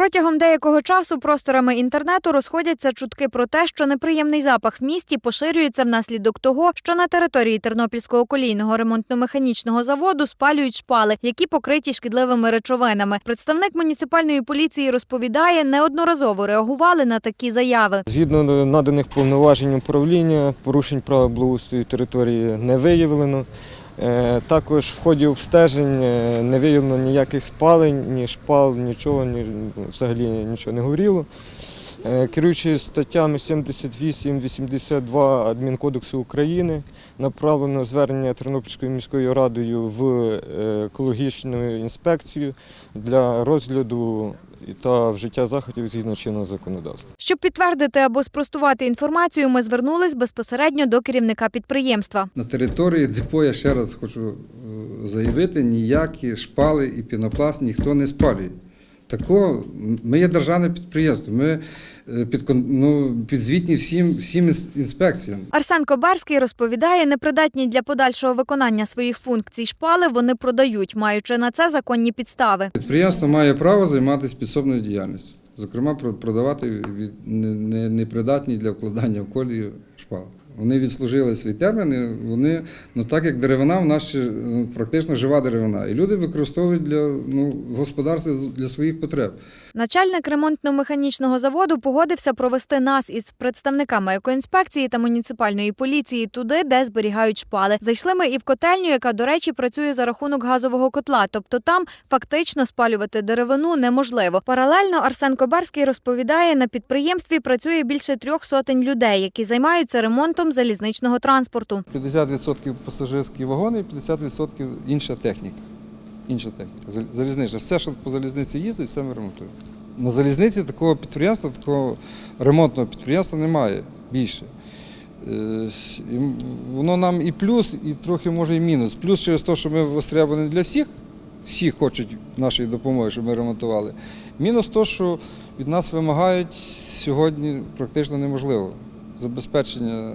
Протягом деякого часу просторами інтернету розходяться чутки про те, що неприємний запах в місті поширюється внаслідок того, що на території Тернопільського колійного ремонтно-механічного заводу спалюють шпали, які покриті шкідливими речовинами. Представник муніципальної поліції розповідає, неодноразово реагували на такі заяви. Згідно наданих повноважень управління, порушень правил благоустрою території не виявлено. Е, Також в ході обстежень е, не виявлено ніяких спалень, ні шпал, нічого, ні, взагалі нічого не горіло. Е, Керуючись статтями 78-82 Адмінкодексу України, направлено звернення Тернопільською міською радою в екологічну інспекцію для розгляду та вжиття заходів згідно чинного законодавства. Щоб підтвердити або спростувати інформацію, ми звернулись безпосередньо до керівника підприємства. На території депо, я ще раз хочу е, заявити, ніякі шпали і пінопласт ніхто не спалює. Такого, ми є державне підприємство, ми е, підкон- ну, підзвітні всім, всім інспекціям. Арсен Кобарський розповідає, непридатні для подальшого виконання своїх функцій шпали вони продають, маючи на це законні підстави. Підприємство має право займатися підсобною діяльністю, зокрема, про- продавати непридатні для вкладання в колію шпали. Вони відслужили свій термін, і вони, ну так як деревина, в нас ще ну, практично жива деревина. І люди використовують для ну, в господарстві для своїх потреб. Начальник ремонтно-механічного заводу погодився провести нас із представниками екоінспекції та муніципальної поліції туди, де зберігають шпали. Зайшли ми і в котельню, яка, до речі, працює за рахунок газового котла. Тобто там фактично спалювати деревину неможливо. Паралельно Арсен Кобарський розповідає, на підприємстві працює більше трьох сотень людей, які займаються ремонтом залізничного транспорту. 50% пасажирські вагони і 50% інша техніка. Інша техніка. Залізнична. Все, що по залізниці їздить, все ми ремонтуємо. На залізниці такого підприємства, такого ремонтного підприємства немає більше. Е, Воно нам і плюс, і трохи може і мінус. Плюс через те, що ми востребовані для всіх, всі хочуть нашої допомоги, щоб ми ремонтували. Мінус те, що від нас вимагають сьогодні практично неможливо. Забезпечення е,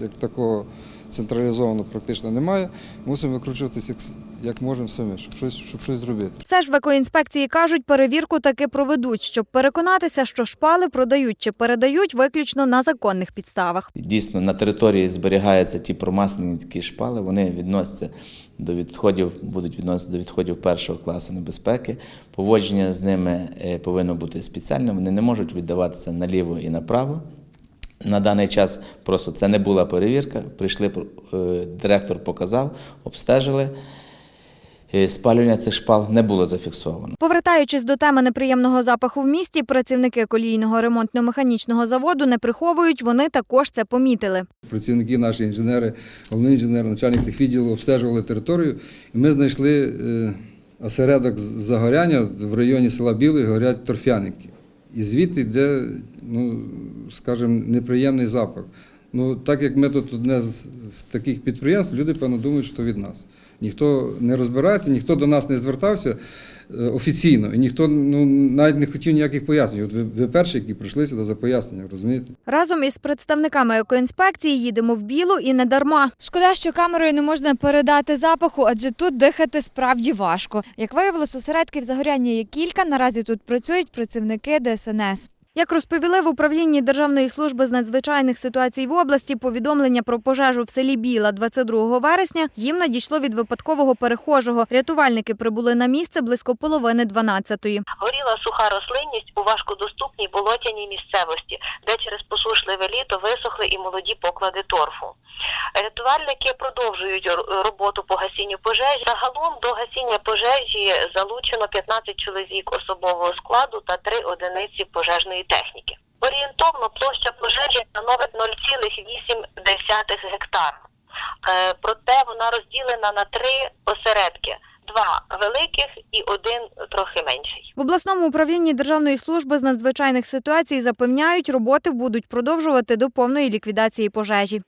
як такого централізованого практично немає. Мусимо викручуватися як, як можемо самі, щоб щось, щоб щось зробити. Все ж в екоінспекції кажуть, перевірку таки проведуть, щоб переконатися, що шпали продають чи передають виключно на законних підставах. Дійсно, на території зберігаються ті промаслені такі шпали, вони відносяться до відходів, будуть відноситися до відходів першого класу небезпеки. Поводження з ними е, повинно бути спеціальне, вони не можуть віддаватися наліво і направо. На даний час просто це не була перевірка. Прийшли, е, директор показав, обстежили. Е, Спалювання цих шпал не було зафіксовано. Повертаючись до теми неприємного запаху в місті, працівники колійного ремонтно-механічного заводу не приховують, вони також це помітили. Працівники, наші інженери, головний інженер, начальник техвідділу обстежували територію, і ми знайшли е, осередок загоряння в районі села Білий горять торфяники. І звідти йде, ну, скажімо, неприємний запах. Ну, так як ми тут одне з, з таких підприємств, люди, певно, думають, що від нас. Ніхто не розбирається, ніхто до нас не звертався е, офіційно, і ніхто ну, навіть не хотів ніяких пояснень. От ви, ви перші, які прийшли сюди за пояснення, розумієте? Разом із представниками екоінспекції їдемо в білу і не дарма. Шкода, що камерою не можна передати запаху, адже тут дихати справді важко. Як виявилось, осередків загоряння є кілька. Наразі тут працюють працівники ДСНС. Як розповіли в управлінні Державної служби з надзвичайних ситуацій в області, повідомлення про пожежу в селі Біла 22 вересня їм надійшло від випадкового перехожого. Рятувальники прибули на місце близько половини 12-ї. Горіла суха рослинність у важкодоступній болотяній місцевості, де через посушливе літо висохли і молоді поклади торфу. Рятувальники продовжують роботу по гасінню пожежі. Загалом до гасіння пожежі залучено 15 чоловік особового складу та 3 одиниці пожежної техніки. Орієнтовно площа пожежі становить 0,8 гектар. Е, Проте вона розділена на три осередки: два великих і один трохи менший. В обласному управлінні Державної служби з надзвичайних ситуацій запевняють, роботи будуть продовжувати до повної ліквідації пожежі.